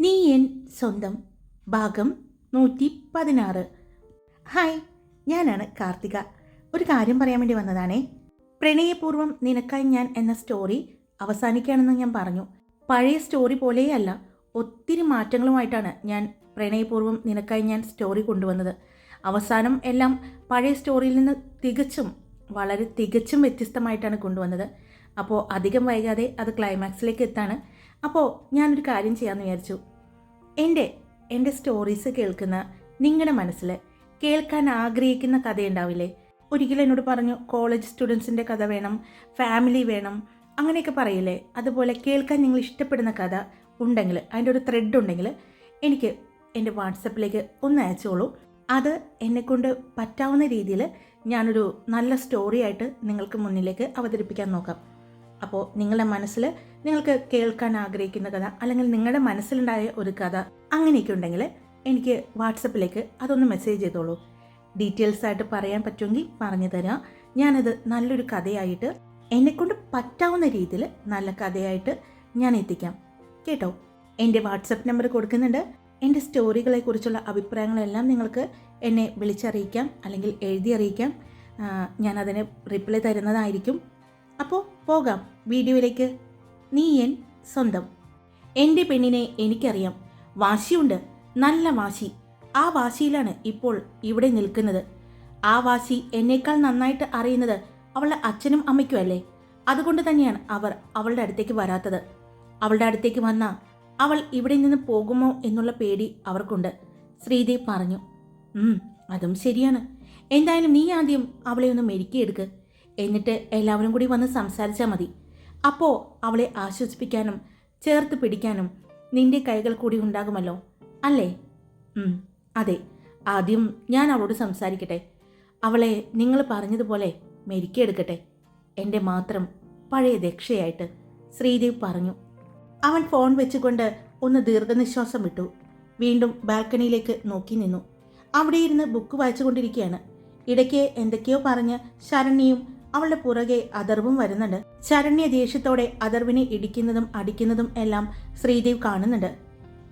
നീ എൻ സ്വന്തം ഭാഗം നൂറ്റി പതിനാറ് ഹായ് ഞാനാണ് കാർത്തിക. ഒരു കാര്യം പറയാൻ വേണ്ടി വന്നതാണേ. പ്രണയപൂർവം നിനക്കായി ഞാൻ എന്ന സ്റ്റോറി അവസാനിക്കുകയാണെന്ന് ഞാൻ പറഞ്ഞു. പഴയ സ്റ്റോറി പോലെയല്ല ഒത്തിരി മാറ്റങ്ങളുമായിട്ടാണ് ഞാൻ പ്രണയപൂർവം നിനക്കായി ഞാൻ സ്റ്റോറി കൊണ്ടുവന്നത്. അവസാനം എല്ലാം പഴയ സ്റ്റോറിയിൽ നിന്ന് തികച്ചും വളരെ തികച്ചും വ്യത്യസ്തമായിട്ടാണ് കൊണ്ടുവന്നത്. അപ്പോൾ അധികം വൈകാതെ അത് ക്ലൈമാക്സിലേക്ക് എത്താണ്. അപ്പോൾ ഞാനൊരു കാര്യം ചെയ്യാമെന്ന് വിചാരിച്ചു. എന്റെ എന്റെ സ്റ്റോറീസ് കേൾക്കുന്ന നിങ്ങളുടെ മനസ്സിൽ കേൾക്കാൻ ആഗ്രഹിക്കുന്ന കഥയുണ്ടാവില്ലേ? ഒരിക്കലും എന്നോട് പറഞ്ഞു കോളേജ് സ്റ്റുഡൻസിന്റെ കഥ വേണം ഫാമിലി വേണം അങ്ങനെയൊക്കെ പറയില്ലേ? അതുപോലെ കേൾക്കാൻ നിങ്ങൾ ഇഷ്ടപ്പെടുന്ന കഥ ഉണ്ടെങ്കിൽ അതിന്റെ ഒരു ത്രെഡ് ഉണ്ടെങ്കിൽ എനിക്ക് എന്റെ വാട്സപ്പിലേക്ക് ഒന്ന് അയച്ചോളൂ. അത് എന്നെക്കൊണ്ട് പറ്റാവുന്ന രീതിയിൽ ഞാനൊരു നല്ല സ്റ്റോറിയായിട്ട് നിങ്ങൾക്ക് മുന്നിലേക്ക് അവതരിപ്പിക്കാൻ നോക്കാം. അപ്പോൾ നിങ്ങളുടെ മനസ്സിൽ നിങ്ങൾക്ക് കേൾക്കാൻ ആഗ്രഹിക്കുന്ന കഥ അല്ലെങ്കിൽ നിങ്ങളുടെ മനസ്സിലുണ്ടായ ഒരു കഥ അങ്ങനെയൊക്കെ ഉണ്ടെങ്കിൽ എനിക്ക് വാട്സപ്പിലേക്ക് അതൊന്ന് മെസ്സേജ് ചെയ്തോളൂ. ഡീറ്റെയിൽസ് ആയിട്ട് പറയാൻ പറ്റുമെങ്കിൽ പറഞ്ഞു തരാം. ഞാനത് നല്ലൊരു കഥയായിട്ട് എന്നെക്കൊണ്ട് പറ്റാവുന്ന രീതിയിൽ നല്ല കഥയായിട്ട് ഞാൻ എത്തിക്കാം. കേട്ടോ? എന്റെ വാട്സപ്പ് നമ്പർ കൊടുക്കുന്നുണ്ട്. എന്റെ സ്റ്റോറികളെക്കുറിച്ചുള്ള അഭിപ്രായങ്ങളെല്ലാം നിങ്ങൾക്ക് എന്നെ വിളിച്ചറിയിക്കാം അല്ലെങ്കിൽ എഴുതി അറിയിക്കാം. ഞാനതിന് റിപ്ലൈ തരുന്നതായിരിക്കും. അപ്പോൾ പോകാം വീഡിയോയിലേക്ക്. നീ എൻ സ്വന്തം. എന്റെ പെണ്ണിനെ എനിക്കറിയാം. വാശിയുണ്ട്. നല്ല വാശി. ആ വാശിയിലാണ് ഇപ്പോൾ ഇവിടെ നിൽക്കുന്നത്. ആ വാശി എന്നേക്കാൾ നന്നായിട്ട് അറിയുന്നത് അവളുടെ അച്ഛനും അമ്മയ്ക്കും അല്ലേ? അതുകൊണ്ട് തന്നെയാണ് അവർ അവളുടെ അടുത്തേക്ക് വരാത്തത്. അവളുടെ അടുത്തേക്ക് വന്ന അവൾ ഇവിടെ നിന്ന് പോകുമോ എന്നുള്ള പേടി അവർക്കുണ്ട്. ശ്രീദേവ് പറഞ്ഞു അതും ശരിയാണ്. എന്തായാലും നീ ആദ്യം അവളെ ഒന്ന് മെരുക്കിയെടുക്ക്. എന്നിട്ട് എല്ലാവരും കൂടി വന്ന് സംസാരിച്ചാൽ മതി. അപ്പോൾ അവളെ ആശ്വസിപ്പിക്കാനും ചേർത്ത് പിടിക്കാനും നിന്റെ കൈകൾ കൂടി ഉണ്ടാകുമല്ലോ അല്ലേ? അതെ. ആദ്യം ഞാൻ അവളോട് സംസാരിക്കട്ടെ. അവളെ നിങ്ങൾ പറഞ്ഞതുപോലെ മെരുക്കിയെടുക്കട്ടെ. എന്റെ മാത്രം പഴയ ദക്ഷയായിട്ട് ശ്രീദേവ് പറഞ്ഞു. അവൻ ഫോൺ വെച്ചുകൊണ്ട് ഒന്ന് ദീർഘനിശ്വാസം വിട്ടു. വീണ്ടും ബാൽക്കണിയിലേക്ക് നോക്കി നിന്നു. അവിടെ ഇരുന്ന് ബുക്ക് വായിച്ചുകൊണ്ടിരിക്കുകയാണ്. ഇടയ്ക്ക് എന്തൊക്കെയോ പറഞ്ഞ് ശരണ്യയും അവളുടെ പുറകെ അതർവും വരുന്നുണ്ട്. ശരണ്യ ദേഷ്യത്തോടെ അതർവിനെ ഇടിക്കുന്നതും അടിക്കുന്നതും എല്ലാം ശ്രീദേവ് കാണുന്നുണ്ട്.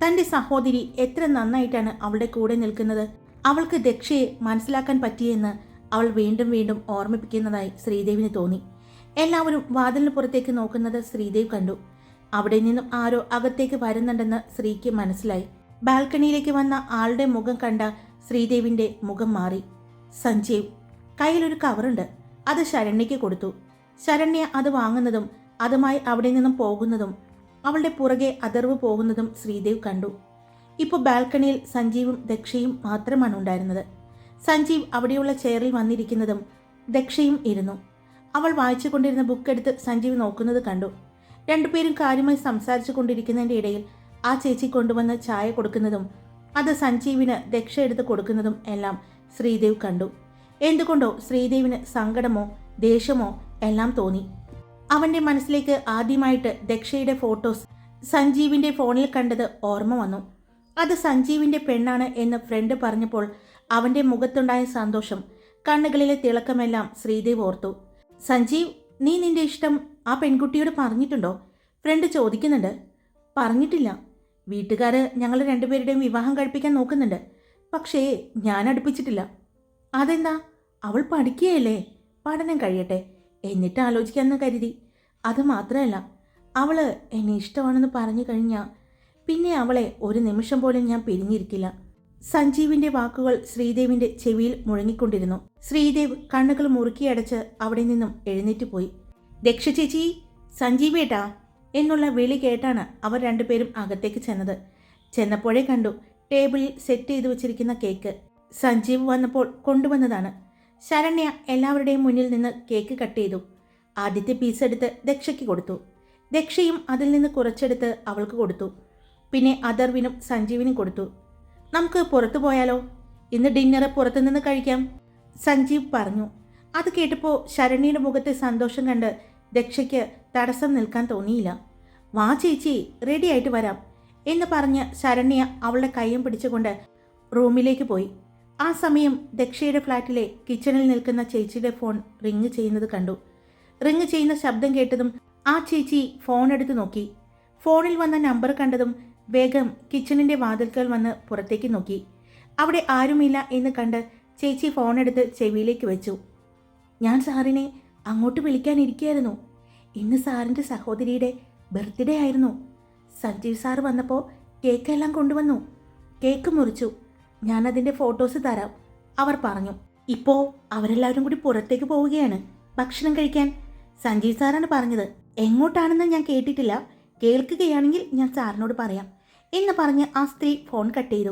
തന്റെ സഹോദരി എത്ര നന്നായിട്ടാണ് അവളുടെ കൂടെ നിൽക്കുന്നത്. അവൾക്ക് ദക്ഷയെ മനസ്സിലാക്കാൻ പറ്റിയെന്ന് അവൾ വീണ്ടും വീണ്ടും ഓർമ്മിപ്പിക്കുന്നതായി ശ്രീദേവിന് തോന്നി. എല്ലാവരും വാതിലിന് പുറത്തേക്ക് നോക്കുന്നത് ശ്രീദേവ് കണ്ടു. അവിടെ നിന്നും ആരോ അകത്തേക്ക് വരുന്നുണ്ടെന്ന് ശ്രീക്ക് മനസ്സിലായി. ബാൽക്കണിയിലേക്ക് വന്ന ആളുടെ മുഖം കണ്ട ശ്രീദേവിന്റെ മുഖം മാറി. സഞ്ജീവ് കയ്യിലൊരു കവറുണ്ട്. അത് ശരണ്യയ്ക്ക് കൊടുത്തു. ശരണ്യ അത് വാങ്ങുന്നതും അതുമായി അവിടെ നിന്നും പോകുന്നതും അവളുടെ പുറകെ അതർവ് പോകുന്നതും ശ്രീദേവ് കണ്ടു. ഇപ്പോൾ ബാൽക്കണിയിൽ സഞ്ജീവും ദക്ഷയും മാത്രമാണ് ഉണ്ടായിരുന്നത്. സഞ്ജീവ് അവിടെയുള്ള ചെയറിൽ വന്നിരിക്കുന്നതും ദക്ഷയും ഇരുന്നു. അവൾ വായിച്ചു കൊണ്ടിരുന്ന ബുക്ക് എടുത്ത് സഞ്ജീവ് നോക്കുന്നത് കണ്ടു. രണ്ടുപേരും കാര്യമായി സംസാരിച്ചു കൊണ്ടിരിക്കുന്നതിന്റെ ഇടയിൽ ആ ചേച്ചി കൊണ്ടുവന്ന് ചായ കൊടുക്കുന്നതും അത് സഞ്ജീവിന് ദക്ഷ എടുത്ത് കൊടുക്കുന്നതും എല്ലാം ശ്രീദേവ് കണ്ടു. എന്തുകൊണ്ടോ ശ്രീദേവിന് സങ്കടമോ ദേഷ്യമോ എല്ലാം തോന്നി. അവന്റെ മനസ്സിലേക്ക് ആദ്യമായിട്ട് ദക്ഷയുടെ ഫോട്ടോസ് സഞ്ജീവിന്റെ ഫോണിൽ കണ്ടത് ഓർമ്മ വന്നു. അത് സഞ്ജീവിന്റെ പെണ്ണാണ് എന്ന് ഫ്രണ്ട് പറഞ്ഞപ്പോൾ അവന്റെ മുഖത്തുണ്ടായ സന്തോഷം കണ്ണുകളിലെ തിളക്കമെല്ലാം ശ്രീദേവ് ഓർത്തു. സഞ്ജീവ് നീ നിന്റെ ഇഷ്ടം ആ പെൺകുട്ടിയോട് പറഞ്ഞിട്ടുണ്ടോ? ഫ്രണ്ട് ചോദിക്കുന്നുണ്ട്. പറഞ്ഞിട്ടില്ല. വീട്ടുകാർ ഞങ്ങൾ രണ്ടുപേരുടെയും വിവാഹം കഴിപ്പിക്കാൻ നോക്കുന്നുണ്ട്. പക്ഷേ ഞാൻ അടുപ്പിച്ചിട്ടില്ല. അതെന്താ? അവൾ പഠിക്കുകയല്ലേ? പഠനം കഴിയട്ടെ. എന്നിട്ട് ആലോചിക്കാമെന്ന് കരുതി. അത് മാത്രമല്ല അവൾ എന്നെ ഇഷ്ടമാണെന്ന് പറഞ്ഞു കഴിഞ്ഞാൽ പിന്നെ അവളെ ഒരു നിമിഷം പോലും ഞാൻ പിരിഞ്ഞിരിക്കില്ല. സഞ്ജീവിന്റെ വാക്കുകൾ ശ്രീദേവിന്റെ ചെവിയിൽ മുഴങ്ങിക്കൊണ്ടിരുന്നു. ശ്രീദേവ് കണ്ണുകൾ മുറുക്കിയടച്ച് അവിടെ നിന്നും എഴുന്നേറ്റ് പോയി. ദക്ഷ ചേച്ചി സഞ്ജീവേട്ടാ എന്നുള്ള വിളി കേട്ടാണ് അവർ രണ്ടുപേരും അകത്തേക്ക് ചെന്നത്. ചെന്നപ്പോഴേ കണ്ടു ടേബിളിൽ സെറ്റ് ചെയ്തു വെച്ചിരിക്കുന്ന കേക്ക് സഞ്ജീവ് വന്നപ്പോൾ കൊണ്ടുവന്നതാണ്. ശരണ്യ എല്ലാവരുടെയും മുന്നിൽ നിന്ന് കേക്ക് കട്ട് ചെയ്തു. ആദ്യത്തെ പീസ് എടുത്ത് ദക്ഷയ്ക്ക് കൊടുത്തു. ദക്ഷയും അതിൽ നിന്ന് കുറച്ചെടുത്ത് അവൾക്ക് കൊടുത്തു. പിന്നെ അദർവിനും സഞ്ജീവിനും കൊടുത്തു. നമുക്ക് പുറത്തു പോയാലോ? ഇന്ന് ഡിന്നർ പുറത്തുനിന്ന് കഴിക്കാം. സഞ്ജീവ് പറഞ്ഞു. അത് കേട്ടപ്പോൾ ശരണ്യയുടെ മുഖത്തെ സന്തോഷം കണ്ട് ദക്ഷയ്ക്ക് തടസ്സം നിൽക്കാൻ തോന്നിയില്ല. വാ ചേച്ചി റെഡി ആയിട്ട് വരാം എന്ന് പറഞ്ഞ് ശരണ്യ അവളുടെ കൈയും പിടിച്ചുകൊണ്ട് റൂമിലേക്ക് പോയി. ആ സമയം ദക്ഷയുടെ ഫ്ലാറ്റിലെ കിച്ചണിൽ നിൽക്കുന്ന ചേച്ചിയുടെ ഫോൺ റിങ് ചെയ്യുന്നത് കണ്ടു. റിങ് ചെയ്യുന്ന ശബ്ദം കേട്ടതും ആ ചേച്ചി ഫോൺ എടുത്തു നോക്കി. ഫോണിൽ വന്ന നമ്പർ കണ്ടതും വേഗം കിച്ചണിന്റെ വാതിൽക്കൽ വന്ന് പുറത്തേക്ക് നോക്കി. അവിടെ ആരുമില്ല എന്ന് കണ്ട് ചേച്ചി ഫോണെടുത്ത് ചെവിയിലേക്ക് വെച്ചു. ഞാൻ സാറിനെ അങ്ങോട്ട് വിളിക്കാനിരിക്കുകയായിരുന്നു. ഇന്ന് സാറിന്റെ സഹോദരിയുടെ ബർത്ത്ഡേ ആയിരുന്നു. സഞ്ജീവ് സാർ വന്നപ്പോൾ കേക്കെല്ലാം കൊണ്ടുവന്നു. കേക്ക് മുറിച്ചു. ഞാനതിന്റെ ഫോട്ടോസ് തരാം. അവർ പറഞ്ഞു ഇപ്പോൾ അവരെല്ലാവരും കൂടി പുറത്തേക്ക് പോവുകയാണ്. ഭക്ഷണം കഴിക്കാൻ. സഞ്ജീവ് സാറാണ് പറഞ്ഞത്. എങ്ങോട്ടാണെന്ന് ഞാൻ കേട്ടിട്ടില്ല. കേൾക്കുകയാണെങ്കിൽ ഞാൻ സാറിനോട് പറയാം എന്ന് പറഞ്ഞ് ആ സ്ത്രീ ഫോൺ കട്ട് ചെയ്തു.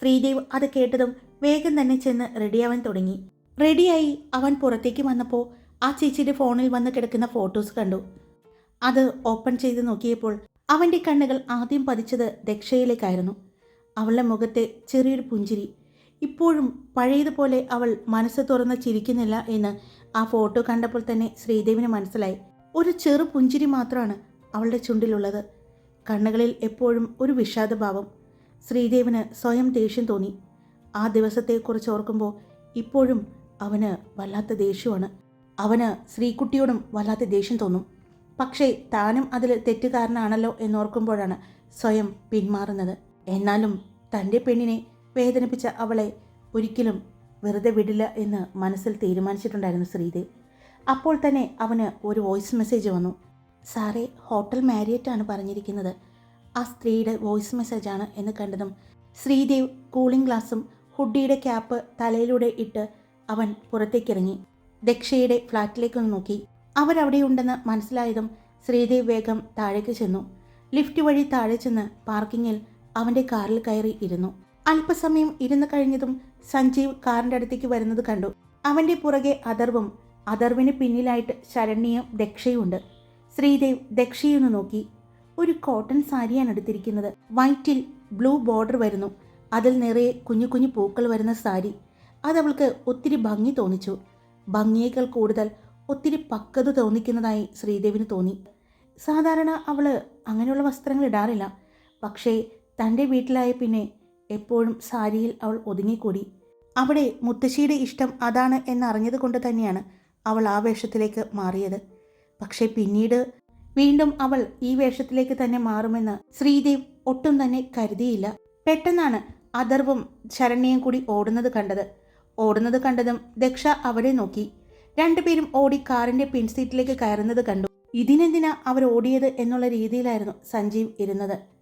ശ്രീദേവ് അത് കേട്ടതും വേഗം തന്നെ ചെന്ന് റെഡിയാവാൻ തുടങ്ങി. റെഡിയായി അവൻ പുറത്തേക്ക് വന്നപ്പോൾ ആ ചേച്ചിയുടെ ഫോണിൽ വന്ന് കിടക്കുന്ന ഫോട്ടോസ് കണ്ടു. അത് ഓപ്പൺ ചെയ്ത് നോക്കിയപ്പോൾ അവന്റെ കണ്ണുകൾ ആദ്യം പതിച്ചത് ദക്ഷയിലേക്കായിരുന്നു. അവളുടെ മുഖത്തെ ചെറിയൊരു പുഞ്ചിരി. ഇപ്പോഴും പഴയതുപോലെ അവൾ മനസ്സ് തുറന്ന് ചിരിക്കുന്നില്ല എന്ന് ആ ഫോട്ടോ കണ്ടപ്പോൾ തന്നെ ശ്രീദേവിന് മനസ്സിലായി. ഒരു ചെറു പുഞ്ചിരി മാത്രമാണ് അവളുടെ ചുണ്ടിലുള്ളത്. കണ്ണുകളിൽ എപ്പോഴും ഒരു വിഷാദഭാവം. ശ്രീദേവിന് സ്വയം ദേഷ്യം തോന്നി. ആ ദിവസത്തെക്കുറിച്ച് ഓർക്കുമ്പോൾ ഇപ്പോഴും അവന് വല്ലാത്ത ദേഷ്യമാണ്. അവന് ശ്രീകുട്ടിയോടും വല്ലാത്ത ദേഷ്യം തോന്നും. പക്ഷേ താനും അതിൽ തെറ്റുകാരനാണല്ലോ എന്നോർക്കുമ്പോഴാണ് സ്വയം പിന്മാറുന്നത്. എന്നാലും തന്റെ പെണ്ണിനെ വേദനിപ്പിച്ച അവളെ ഒരിക്കലും വെറുതെ വിടില്ല എന്ന് മനസ്സിൽ തീരുമാനിച്ചിട്ടുണ്ടായിരുന്നു ശ്രീദേവ്. അപ്പോൾ തന്നെ അവന് ഒരു വോയിസ് മെസ്സേജ് വന്നു. സാറേ ഹോട്ടൽ മാരിയറ്റാണ് പറഞ്ഞിരിക്കുന്നത്. ആ സ്ത്രീയുടെ വോയിസ് മെസ്സേജാണ് എന്ന് കണ്ടതും ശ്രീദേവ് കൂളിംഗ് ഗ്ലാസും ഹുഡിയുടെ ക്യാപ്പ് തലയിലൂടെ ഇട്ട് അവൻ പുറത്തേക്കിറങ്ങി. ദക്ഷയുടെ ഫ്ലാറ്റിലേക്കൊന്ന് നോക്കി. അവരവിടെയുണ്ടെന്ന് മനസ്സിലായതും ശ്രീദേവ് വേഗം താഴേക്ക് ചെന്നു. ലിഫ്റ്റ് വഴി താഴെ ചെന്ന് പാർക്കിങ്ങിൽ അവന്റെ കാറിൽ കയറി ഇരുന്നു. അല്പസമയം ഇരുന്ന് കഴിഞ്ഞതും സഞ്ജീവ് കാറിന്റെ അടുത്തേക്ക് വരുന്നത് കണ്ടു. അവന്റെ പുറകെ അഥർവും അഥർവിന് പിന്നിലായിട്ട് ശരണ്യയും ദക്ഷയുമുണ്ട് ശ്രീദേവ് ദക്ഷയൊന്ന് നോക്കി. ഒരു കോട്ടൺ സാരിയാണ് എടുത്തിരിക്കുന്നത്. വൈറ്റിൽ ബ്ലൂ ബോർഡർ വരുന്നു. അതിൽ നിറയെ കുഞ്ഞു കുഞ്ഞു പൂക്കൾ വരുന്ന സാരി. അതവൾക്ക് ഒത്തിരി ഭംഗി തോന്നിച്ചു. ഭംഗിയേക്കാൾ കൂടുതൽ ഒത്തിരി പക്വത തോന്നിക്കുന്നതായി ശ്രീദേവിന് തോന്നി. സാധാരണ അവൾ അങ്ങനെയുള്ള വസ്ത്രങ്ങൾ ഇടാറില്ല. പക്ഷേ തന്റെ വീട്ടിലായ പിന്നെ എപ്പോഴും സാരിയിൽ അവൾ ഒതുങ്ങിക്കൂടി. അവിടെ മുത്തശ്ശിയുടെ ഇഷ്ടം അതാണ് എന്നറിഞ്ഞത് കൊണ്ട് തന്നെയാണ് അവൾ ആ വേഷത്തിലേക്ക് മാറിയത്. പക്ഷേ പിന്നീട് വീണ്ടും അവൾ ഈ വേഷത്തിലേക്ക് തന്നെ മാറുമെന്ന് ശ്രീദേവ് ഒട്ടും തന്നെ കരുതിയില്ല. പെട്ടെന്നാണ് അഥർവും ശരണ്യയും കൂടി ഓടുന്നത് കണ്ടത്. ഓടുന്നത് കണ്ടതും ദക്ഷ അവരെ നോക്കി. രണ്ടുപേരും ഓടി കാറിന്റെ പിൻസീറ്റിലേക്ക് കയറുന്നത് കണ്ടു. ഇതിനെന്തിനാ അവർ ഓടിയത് എന്നുള്ള രീതിയിലായിരുന്നു സഞ്ജീവ് ഇരുന്നത്.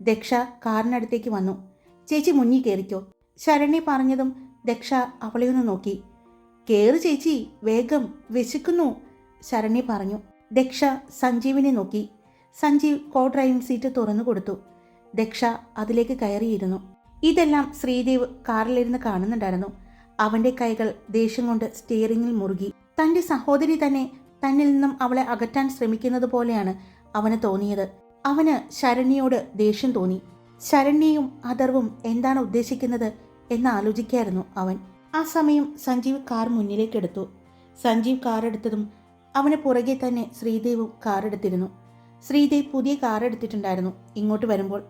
ദക്ഷ കാറിനടുത്തേക്ക് വന്നു. ചേച്ചി മുന്നിൽ കയറിക്കോ. ശരണി പറഞ്ഞതും ദക്ഷ അവളെ ഒന്ന് നോക്കി. കേറ് ചേച്ചി വേഗം. വിശക്കുന്നു. ശരണി പറഞ്ഞു. ദക്ഷ സഞ്ജീവിനെ നോക്കി. സഞ്ജീവ് കോ ഡ്രൈവിംഗ് സീറ്റ് തുറന്നു കൊടുത്തു. ദക്ഷ അതിലേക്ക് കയറിയിരുന്നു. ഇതെല്ലാം ശ്രീദേവ് കാറിലിരുന്ന് കാണുന്നുണ്ടായിരുന്നു. അവന്റെ കൈകൾ ദേഷ്യം കൊണ്ട് സ്റ്റിയറിംഗിൽ മുറുകി. തന്റെ സഹോദരി തന്നെ തന്നിൽ നിന്നും അവളെ അകറ്റാൻ ശ്രമിക്കുന്നത് പോലെയാണ് അവന് തോന്നിയത്. അവന് ശരണ്യയോട് ദേഷ്യം തോന്നി. ശരണ്യയും അഥർവും എന്താണ് ഉദ്ദേശിക്കുന്നത് എന്ന് ആലോചിക്കായിരുന്നു അവൻ. ആ സമയം സഞ്ജീവ് കാർ മുന്നിലേക്കെടുത്തു സഞ്ജീവ് കാർ എടുത്തതും അവന് പുറകെ തന്നെ ശ്രീദേവും കാർ എടുത്തിരുന്നു. ശ്രീദേവ് പുതിയ കാർ എടുത്തിട്ടുണ്ടായിരുന്നു ഇങ്ങോട്ട് വരുമ്പോൾ.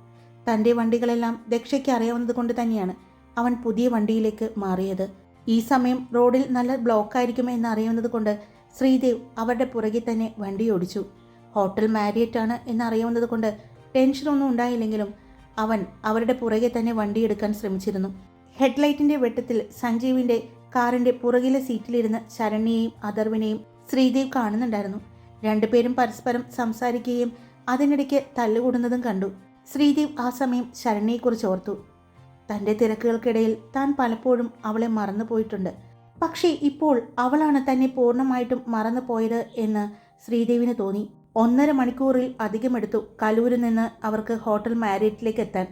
തന്റെ വണ്ടികളെല്ലാം ദക്ഷയ്ക്ക് അറിയാവുന്നത് കൊണ്ട് തന്നെയാണ് അവൻ പുതിയ വണ്ടിയിലേക്ക് മാറിയത്. ഈ സമയം റോഡിൽ നല്ല ബ്ലോക്ക് ആയിരിക്കുമെന്ന് അറിയുന്നത് കൊണ്ട് ശ്രീദേവ് അവരുടെ പുറകെ തന്നെ വണ്ടി ഓടിച്ചു. ഹോട്ടൽ മാരിയറ്റ് ആണ് എന്നറിയാവുന്നത് കൊണ്ട് ടെൻഷനൊന്നും ഉണ്ടായില്ലെങ്കിലും അവൻ അവരുടെ പുറകെ തന്നെ വണ്ടിയെടുക്കാൻ ശ്രമിച്ചിരുന്നു. ഹെഡ്ലൈറ്റിന്റെ വെട്ടത്തിൽ സഞ്ജീവിന്റെ കാറിന്റെ പുറകിലെ സീറ്റിലിരുന്ന് ശരണ്യയും അഥർവിനെയും ശ്രീദേവ് കാണുന്നുണ്ടായിരുന്നു. രണ്ടുപേരും പരസ്പരം സംസാരിക്കുകയും അതിനിടയ്ക്ക് തല്ലുകൂടുന്നതും കണ്ടു. ശ്രീദേവ് ആ സമയം ശരണ്യയെക്കുറിച്ച് ഓർത്തു. തന്റെ തിരക്കുകൾക്കിടയിൽ താൻ പലപ്പോഴും അവളെ മറന്നുപോയിട്ടുണ്ട് പക്ഷേ ഇപ്പോൾ അവളാണ് തന്നെ പൂർണമായിട്ടും മറന്നു പോയത് എന്ന് ശ്രീദേവിന് തോന്നി. ഒന്നര മണിക്കൂറിൽ അധികമെടുത്തു കലൂരിൽ നിന്ന് അവർക്ക് ഹോട്ടൽ മാരിയറ്റിലേക്ക് എത്താൻ.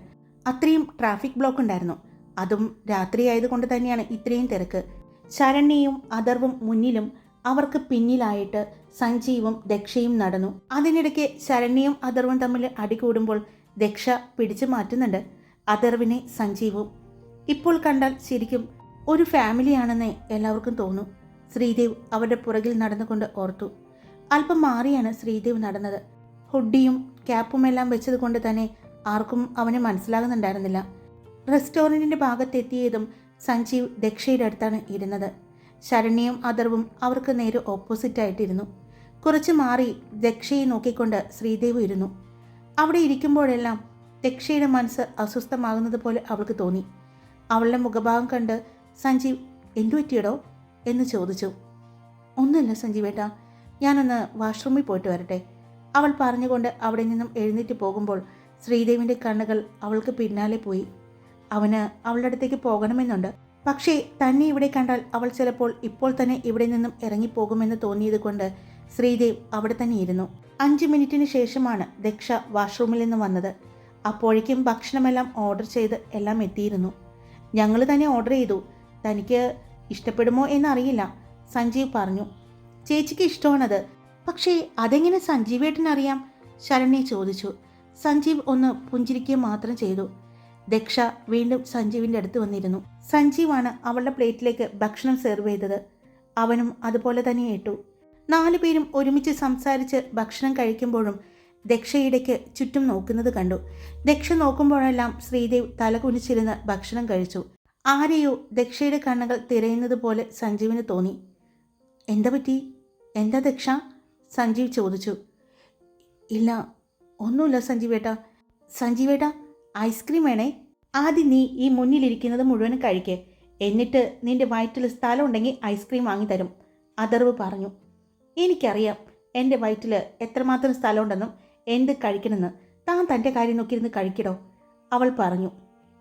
അത്രയും ട്രാഫിക് ബ്ലോക്ക് ഉണ്ടായിരുന്നു. അതും രാത്രിയായതുകൊണ്ട് തന്നെയാണ് ഇത്രയും തിരക്ക്. ശരണ്യയും അഥർവും മുന്നിലും അവർക്ക് പിന്നിലായിട്ട് സഞ്ജീവും ദക്ഷയും നടന്നു. അതിനിടയ്ക്ക് ശരണ്യയും അഥർവും തമ്മിൽ അടികൂടുമ്പോൾ ദക്ഷ പിടിച്ചു മാറ്റുന്നുണ്ട്. അഥർവിനെ സഞ്ജീവും. ഇപ്പോൾ കണ്ടാൽ ശരിക്കും ഒരു ഫാമിലിയാണെന്ന് എല്ലാവർക്കും തോന്നും. ശ്രീദേവ് അവരുടെ പുറകിൽ നടന്നുകൊണ്ട് ഓർത്തു. അല്പം മാറിയാണ് ശ്രീദേവ് നടന്നത്. ഹുഡിയും ക്യാപ്പുമെല്ലാം വെച്ചത് കൊണ്ട് തന്നെ ആർക്കും അവനെ മനസ്സിലാകുന്നുണ്ടായിരുന്നില്ല. റെസ്റ്റോറന്റിന്റെ ഭാഗത്തെത്തിയതും സഞ്ജീവ് ദക്ഷയുടെ അടുത്താണ് ഇരുന്നത്. ശരണ്യയും അഥർവും അവർക്ക് നേരെ ഓപ്പോസിറ്റായിട്ടിരുന്നു കുറച്ച് മാറി ദക്ഷയെ നോക്കിക്കൊണ്ട് ശ്രീദേവ് ഇരുന്നു. അവിടെ ഇരിക്കുമ്പോഴെല്ലാം ദക്ഷയുടെ മനസ്സ് അസ്വസ്ഥമാകുന്നത് പോലെ അവൾക്ക് തോന്നി. അവളുടെ മുഖഭാവം കണ്ട് സഞ്ജീവ് എന്തു പറ്റിയടോ? എന്ന് ചോദിച്ചു. ഒന്നുമില്ല സഞ്ജീവേട്ടാ ഞാനൊന്ന് വാഷ്റൂമിൽ പോയിട്ട് വരട്ടെ. അവൾ പറഞ്ഞുകൊണ്ട് അവിടെ നിന്നും എഴുന്നേറ്റ് പോകുമ്പോൾ ശ്രീദേവിന്റെ കണ്ണുകൾ അവൾക്ക് പിന്നാലെ പോയി. അവന് അവളുടെ അടുത്തേക്ക് പോകണമെന്നുണ്ട്. പക്ഷേ തന്നെ ഇവിടെ കണ്ടാൽ അവൾ ചിലപ്പോൾ ഇപ്പോൾ തന്നെ ഇവിടെ നിന്നും ഇറങ്ങിപ്പോകുമെന്ന് തോന്നിയത് കൊണ്ട് ശ്രീദേവ് അവിടെ തന്നെ ഇരുന്നു. അഞ്ച് മിനിറ്റിന് ശേഷമാണ് ദക്ഷ വാഷ്റൂമിൽ നിന്ന് വന്നത്. അപ്പോഴേക്കും ഭക്ഷണമെല്ലാം ഓർഡർ ചെയ്ത് എല്ലാം എത്തിയിരുന്നു. ഞങ്ങൾ തന്നെ ഓർഡർ ചെയ്തു. തനിക്ക് ഇഷ്ടപ്പെടുമോ എന്നറിയില്ല. സഞ്ജീവ് പറഞ്ഞു. ചേച്ചിക്ക് ഇഷ്ടമാണത്. പക്ഷേ അതെങ്ങനെ സഞ്ജീവേട്ടൻ അറിയാം ശരണ്യെ ചോദിച്ചു. സഞ്ജീവ് ഒന്ന് പുഞ്ചിരിക്കുക മാത്രം ചെയ്തു. ദക്ഷ വീണ്ടും സഞ്ജീവിന്റെ അടുത്ത് വന്നിരുന്നു. സഞ്ജീവാണ് അവളുടെ പ്ലേറ്റിലേക്ക് ഭക്ഷണം സെർവ് ചെയ്തത്. അവനും അതുപോലെ തന്നെ ഏറ്റു. നാലു പേരും ഒരുമിച്ച് സംസാരിച്ച് ഭക്ഷണം കഴിക്കുമ്പോഴും ദക്ഷയിടയ്ക്ക് ചുറ്റും നോക്കുന്നത് കണ്ടു. ദക്ഷ നോക്കുമ്പോഴെല്ലാം ശ്രീദേവ് തല കുനിച്ചിരുന്ന് ഭക്ഷണം കഴിച്ചു. ആരെയോ ദക്ഷയുടെ കണ്ണുകൾ തിരയുന്നത് പോലെ സഞ്ജീവിന് തോന്നി. എന്താ പറ്റി? എന്താ ദക്ഷ? സഞ്ജീവ് ചോദിച്ചു. ഇല്ല ഒന്നുമില്ല സഞ്ജീവേട്ടാ. സഞ്ജീവേട്ടാ ഐസ്ക്രീം വേണേ. ആദ്യം നീ ഈ മുന്നിലിരിക്കുന്നത് മുഴുവൻ കഴിക്കേ. എന്നിട്ട് നിന്റെ വയറ്റിൽ സ്ഥലം ഉണ്ടെങ്കിൽ ഐസ്ക്രീം വാങ്ങിത്തരും അതർവ് പറഞ്ഞു. എനിക്കറിയാം എന്റെ വയറ്റിൽ എത്രമാത്രം സ്ഥലമുണ്ടെന്നും എന്ത് കഴിക്കണമെന്ന്. താൻ തന്റെ കാര്യം നോക്കിയിരുന്ന് കഴിക്കടോ. അവൾ പറഞ്ഞു.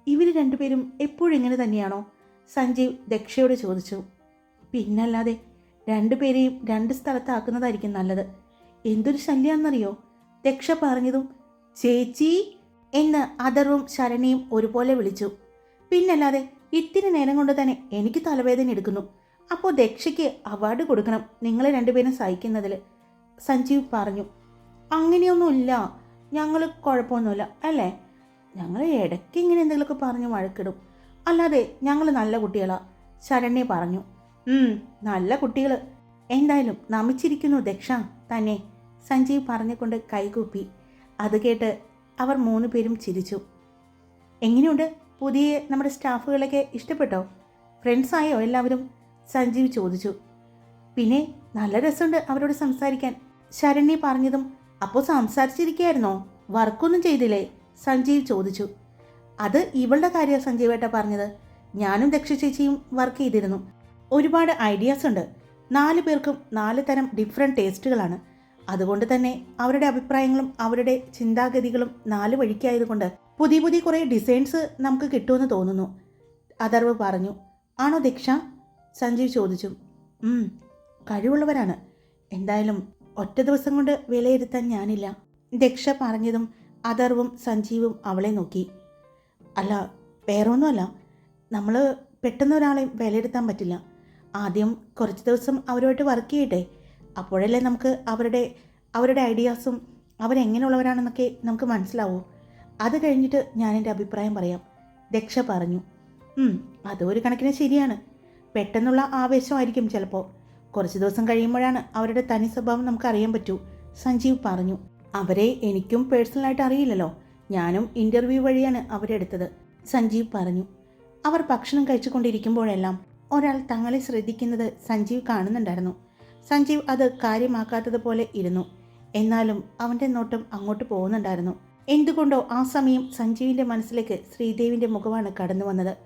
ഇവർ രണ്ടുപേരും എപ്പോഴും ഇങ്ങനെ തന്നെയാണോ? സഞ്ജീവ് ദക്ഷയോട് ചോദിച്ചു. പിന്നല്ലാതെ രണ്ടുപേരെയും രണ്ട് സ്ഥലത്താക്കുന്നതായിരിക്കും നല്ലത്. എന്തൊരു ശല്യാന്നറിയോ രക്ഷ പറഞ്ഞതും ചേച്ചി എന്ന് അഥർവും ശരണിയും ഒരുപോലെ വിളിച്ചു. പിന്നല്ലാതെ ഇത്തിരി നേരം കൊണ്ട് തന്നെ എനിക്ക് തലവേദന എടുക്കുന്നു. അപ്പോൾ ദക്ഷയ്ക്ക് അവാർഡ് കൊടുക്കണം നിങ്ങളെ രണ്ടുപേരും സഹിക്കുന്നതിൽ സഞ്ജീവ് പറഞ്ഞു അങ്ങനെയൊന്നുമില്ല. ഞങ്ങൾ കുഴപ്പമൊന്നുമില്ല അല്ലേ? ഞങ്ങൾ ഇടയ്ക്ക് ഇങ്ങനെ എന്തെങ്കിലുമൊക്കെ പറഞ്ഞ് വഴക്കിടും. അല്ലാതെ ഞങ്ങൾ നല്ല കുട്ടികളാണ് ശരണ്യ പറഞ്ഞു. "ഉം, നല്ല കുട്ടികൾ എന്തായാലും നമിച്ചിരിക്കുന്നു ദക്ഷ തന്നെ സഞ്ജീവ് പറഞ്ഞുകൊണ്ട് കൈകൂപ്പി. അത് കേട്ട് അവർ മൂന്ന് പേരും ചിരിച്ചു. എങ്ങനെയുണ്ട്? പുതിയ നമ്മുടെ സ്റ്റാഫുകളൊക്കെ ഇഷ്ടപ്പെട്ടോ? ഫ്രണ്ട്സായോ എല്ലാവരും? സഞ്ജീവ് ചോദിച്ചു. പിന്നെ നല്ല രസമുണ്ട് അവരോട് സംസാരിക്കാൻ. ശരണ്യ പറഞ്ഞതും അപ്പോൾ സംസാരിച്ചിരിക്കുകയായിരുന്നോ വർക്കൊന്നും ചെയ്തില്ലേ? സഞ്ജീവ് ചോദിച്ചു. അത് ഇവളുടെ കാര്യമാണ് സഞ്ജീവേട്ട പറഞ്ഞത്. ഞാനും ദക്ഷ ചേച്ചിയും വർക്ക് ചെയ്തിരുന്നു. ഒരുപാട് ഐഡിയാസ് ഉണ്ട്. നാല് പേർക്കും നാല് തരം ഡിഫറെന്റ് ടേസ്റ്റുകളാണ് അതുകൊണ്ട് തന്നെ അവരുടെ അഭിപ്രായങ്ങളും അവരുടെ ചിന്താഗതികളും നാല് വഴിക്കായതുകൊണ്ട് പുതിയ പുതിയ കുറേ ഡിസൈൻസ് നമുക്ക് കിട്ടുമെന്ന് തോന്നുന്നു. അതർവ് പറഞ്ഞു ആണോ ദീക്ഷ? സഞ്ജീവ് ചോദിച്ചു. "ഉം, കഴിവുള്ളവരാണ്. എന്തായാലും ഒറ്റ ദിവസം കൊണ്ട് വിലയിരുത്താൻ ഞാനില്ല. ദക്ഷ പറഞ്ഞതും അതർവും സഞ്ജീവും അവളെ നോക്കി. അല്ല വേറൊന്നുമല്ല. നമ്മൾ പെട്ടെന്ന് ഒരാളെ വിലയിരുത്താൻ പറ്റില്ല. ആദ്യം കുറച്ച് ദിവസം അവരുമായിട്ട് വർക്ക് ചെയ്യട്ടെ. അപ്പോഴല്ലേ നമുക്ക് അവരുടെ അവരുടെ ഐഡിയാസും അവരെങ്ങനെയുള്ളവരാണെന്നൊക്കെ നമുക്ക് മനസ്സിലാവൂ. അത് കഴിഞ്ഞിട്ട് ഞാൻ എന്റെ അഭിപ്രായം പറയാം. ദക്ഷ പറഞ്ഞു അതൊരു കണക്കിന് ശരിയാണ്. പെട്ടെന്നുള്ള ആവേശമായിരിക്കും ചിലപ്പോൾ കുറച്ച് ദിവസം കഴിയുമ്പോഴാണ് അവരുടെ തനി സ്വഭാവം നമുക്ക് അറിയാൻ പറ്റൂ സഞ്ജീവ് പറഞ്ഞു. അവരെ എനിക്കും പേഴ്സണലായിട്ട് അറിയില്ലല്ലോ. ഞാനും ഇന്റർവ്യൂ വഴിയാണ് അവരെടുത്തത് സഞ്ജീവ് പറഞ്ഞു. അവർ ഭക്ഷണം കഴിച്ചുകൊണ്ടിരിക്കുമ്പോഴെല്ലാം ഒരാൾ തങ്ങളെ ശ്രദ്ധിക്കുന്നത് സഞ്ജീവ് കാണുന്നുണ്ടായിരുന്നു. സഞ്ജീവ് അത് കാര്യമാക്കാത്തതുപോലെ ഇരുന്നു. എന്നാലും അവന്റെ നോട്ടം അങ്ങോട്ട് പോകുന്നുണ്ടായിരുന്നു. എന്തുകൊണ്ടോ ആ സമയം സഞ്ജീവിന്റെ മനസ്സിലേക്ക് ശ്രീദേവിന്റെ മുഖമാണ് കടന്നു വന്നത്.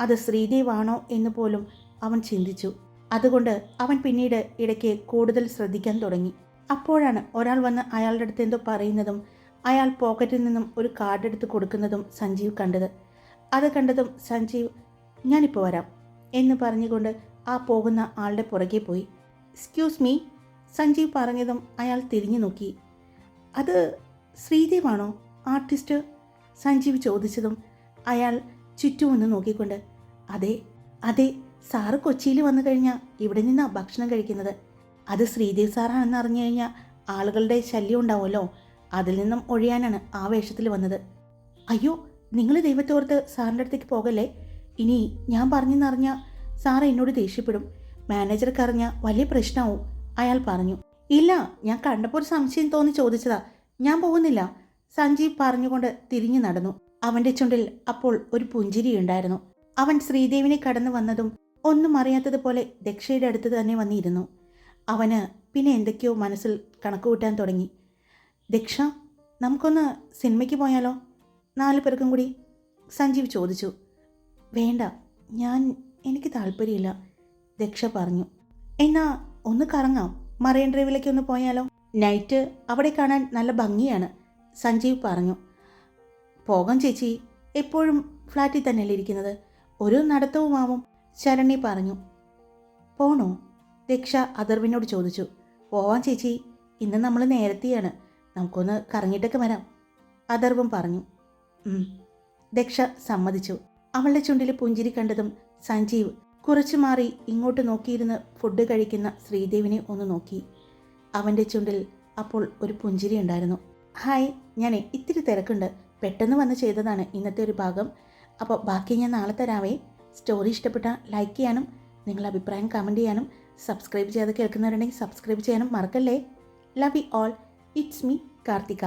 അത് ശ്രീദേവാണോ എന്ന് പോലും അവൻ ചിന്തിച്ചു. അതുകൊണ്ട് അവൻ പിന്നീട് ഇടയ്ക്ക് കൂടുതൽ ശ്രദ്ധിക്കാൻ തുടങ്ങി. അപ്പോഴാണ് ഒരാൾ വന്ന് അയാളുടെ അടുത്ത് എന്തോ പറയുന്നതും അയാൾ പോക്കറ്റിൽ നിന്നും ഒരു കാർഡ് എടുത്ത് കൊടുക്കുന്നതും സഞ്ജീവ് കണ്ടത്. അത് കണ്ടതും സഞ്ജീവ് ഞാനിപ്പോൾ വരാം. എന്ന് പറഞ്ഞുകൊണ്ട് ആ പോകുന്ന ആളുടെ പുറകെ പോയി. എക്സ്ക്യൂസ് മീ സഞ്ജീവ് പറഞ്ഞതും അയാൾ തിരിഞ്ഞു നോക്കി. അത് ശ്രീദേവാണോ ആർട്ടിസ്റ്റ്? സഞ്ജീവ് ചോദിച്ചതും അയാൾ ചുറ്റുമൊന്ന് നോക്കിക്കൊണ്ട് അതെ അതെ സാറ് കൊച്ചിയിൽ വന്നു കഴിഞ്ഞാൽ ഇവിടെ നിന്നാണ് ഭക്ഷണം കഴിക്കുന്നത്. അത് ശ്രീദേവ് സാറാണെന്ന് അറിഞ്ഞു കഴിഞ്ഞാൽ ആളുകളുടെ ശല്യം ഉണ്ടാവുമല്ലോ. അതിൽ നിന്നും ഒഴിയാനാണ് ആ വേഷത്തിൽ വന്നത്. അയ്യോ നിങ്ങൾ ദൈവത്തോർത്ത് സാറിന്റെ അടുത്തേക്ക് പോകല്ലേ? ഇനി ഞാൻ പറഞ്ഞെന്നറിഞ്ഞ സാർ എന്നോട് ദേഷ്യപ്പെടും. മാനേജർക്ക് അറിഞ്ഞ വലിയ പ്രശ്നമാവും അയാൾ പറഞ്ഞു ഇല്ല ഞാൻ കണ്ടപ്പോൾ ഒരു സംശയം തോന്നി ചോദിച്ചതാ. ഞാൻ പോകുന്നില്ല. സഞ്ജീവ് പറഞ്ഞുകൊണ്ട് തിരിഞ്ഞു നടന്നു. അവന്റെ ചുണ്ടിൽ അപ്പോൾ ഒരു പുഞ്ചിരി ഉണ്ടായിരുന്നു. അവൻ ശ്രീദേവിനെ കടന്നു വന്നതും ഒന്നും അറിയാത്തതുപോലെ ദക്ഷയുടെ അടുത്ത് തന്നെ വന്നിരുന്നു. അവന് പിന്നെ എന്തൊക്കെയോ മനസ്സിൽ കണക്ക് കൂട്ടാൻ തുടങ്ങി. ദക്ഷ നമുക്കൊന്ന് സിനിമയ്ക്ക് പോയാലോ? നാല് പേർക്കും കൂടി? സഞ്ജീവ് ചോദിച്ചു. വേണ്ട ഞാൻ എനിക്ക് താല്പര്യമില്ല ദക്ഷ പറഞ്ഞു. എന്നാ ഒന്ന് കറങ്ങാം. മറൈൻ ഡ്രൈവിലേക്ക് ഒന്ന് പോയാലോ? നൈറ്റ് അവിടെ കാണാൻ നല്ല ഭംഗിയാണ് സഞ്ജീവ് പറഞ്ഞു. പോകാം ചേച്ചി. എപ്പോഴും ഫ്ലാറ്റിൽ തന്നെയല്ലേ ഇരിക്കുന്നത്? ഒരു നടത്തവുമാവും ശരണി പറഞ്ഞു. പോണോ? ദക്ഷ അതർവിനോട് ചോദിച്ചു. പോവാം ചേച്ചി. ഇന്ന് നമ്മൾ നേരത്തെയാണ്. നമുക്കൊന്ന് കറങ്ങിയിട്ടൊക്കെ വരാം അതർവും പറഞ്ഞു. ദക്ഷ സമ്മതിച്ചു. അവളുടെ ചുണ്ടിൽ പുഞ്ചിരി കണ്ടതും സഞ്ജീവ് കുറച്ചു മാറി ഇങ്ങോട്ട് നോക്കിയിരുന്ന് ഫുഡ് കഴിക്കുന്ന ശ്രീദേവിനെ ഒന്ന് നോക്കി. അവന്റെ ചുണ്ടിൽ അപ്പോൾ ഒരു പുഞ്ചിരി ഉണ്ടായിരുന്നു. ഹായ് ഞാനേ ഇത്തിരി തിരക്കുണ്ട്. പെട്ടെന്ന് വന്ന് ചെയ്തതാണ് ഇന്നത്തെ ഒരു ഭാഗം. അപ്പോൾ ബാക്കി ഞാൻ നാളെ തരാവേ. സ്റ്റോറി ഇഷ്ടപ്പെട്ട ലൈക്ക് ചെയ്യാനും നിങ്ങളുടെ അഭിപ്രായം കമന്റ് ചെയ്യാനും സബ്സ്ക്രൈബ് ചെയ്ത് കേൾക്കുന്നവരുണ്ടെങ്കിൽ സബ്സ്ക്രൈബ് ചെയ്യാനും മറക്കല്ലേ. Love you all it's me Karthika.